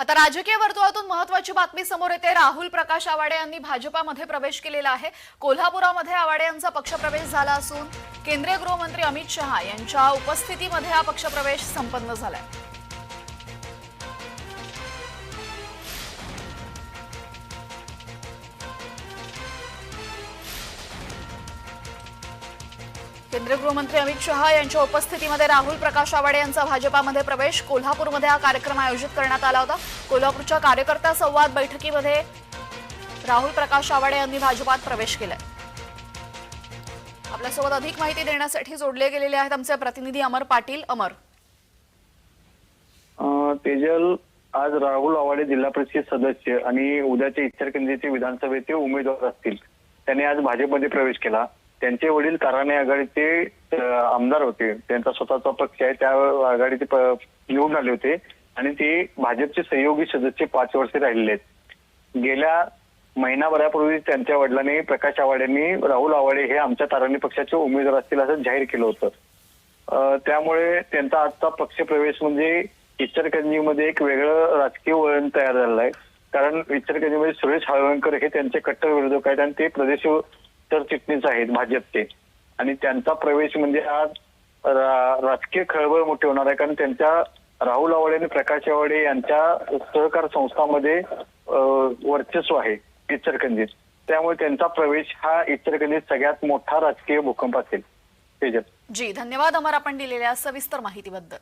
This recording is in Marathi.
आता राजकीय वर्तुळातून महत्वाची बातमी समोर येते. राहुल प्रकाश आवाडे यांनी भाजपामध्ये प्रवेश केलेला आहे. कोल्हापुरामध्ये आवाडे यांचा पक्षप्रवेश झाला असून केंद्रीय गृहमंत्री अमित शहा यांच्या उपस्थितीमध्ये हा पक्षप्रवेश संपन्न झालाय. केंद्रीय गृहमंत्री अमित शहा यांच्या उपस्थितीमध्ये राहुल प्रकाश आवाडे यांचा भाजपामध्ये प्रवेश. कोल्हापूरमध्ये हा कार्यक्रम आयोजित करण्यात आला होता. कोल्हापूरच्या कार्यकर्ता संवाद बैठकीमध्ये राहुल प्रकाश आवाडे यांनी भाजपात प्रवेश केलाय. आपल्यासोबत अधिक माहिती देण्यासाठी जोडले गेलेले आहेत आमचे प्रतिनिधी अमर पाटील. अमर. अं, तेजल आज राहुल आवाडे जिल्हा परिषद सदस्य आणि उद्याचे इच्छरकंदीचे विधानसभेचे उमेदवार असतील. त्यांनी आज भाजपमध्ये प्रवेश केला. त्यांचे वडील ताराणे आघाडीचे आमदार होते. त्यांचा स्वतःचा पक्ष आहे. त्या आघाडीचे निवडून आले होते. आणि ते भाजपचे सहयोगी सदस्य पाच वर्षे राहिलेले आहेत. गेल्या महिनाभरापूर्वी त्यांच्या वडिलांनी प्रकाश आवाडेंनी राहुल आवाडे हे आमच्या ताराणी पक्षाचे उमेदवार असतील असं जाहीर केलं होतं. त्यामुळे त्यांचा आजचा पक्षप्रवेश म्हणजे इचलकरंजीमध्ये एक वेगळं राजकीय वळण तयार झालेलं आहे कारण इचलकरंजीमध्ये सुरेश हळवणकर हे त्यांचे कट्टर विरोधक आहेत आणि ते प्रदेश सरचिटणीस आहेत भाजपचे. आणि त्यांचा प्रवेश म्हणजे आज राजकीय खळबळ मोठी होणार आहे. कारण त्यांच्या राहुल आवडे आणि प्रकाश आवडे यांच्या सहकार संस्थांमध्ये वर्चस्व आहे इचलकरंजीत. त्यामुळे त्यांचा प्रवेश हा इचलकरंजीत सगळ्यात मोठा राजकीय भूकंप असेल. जी धन्यवाद अमर आपण दिलेल्या सविस्तर माहितीबद्दल.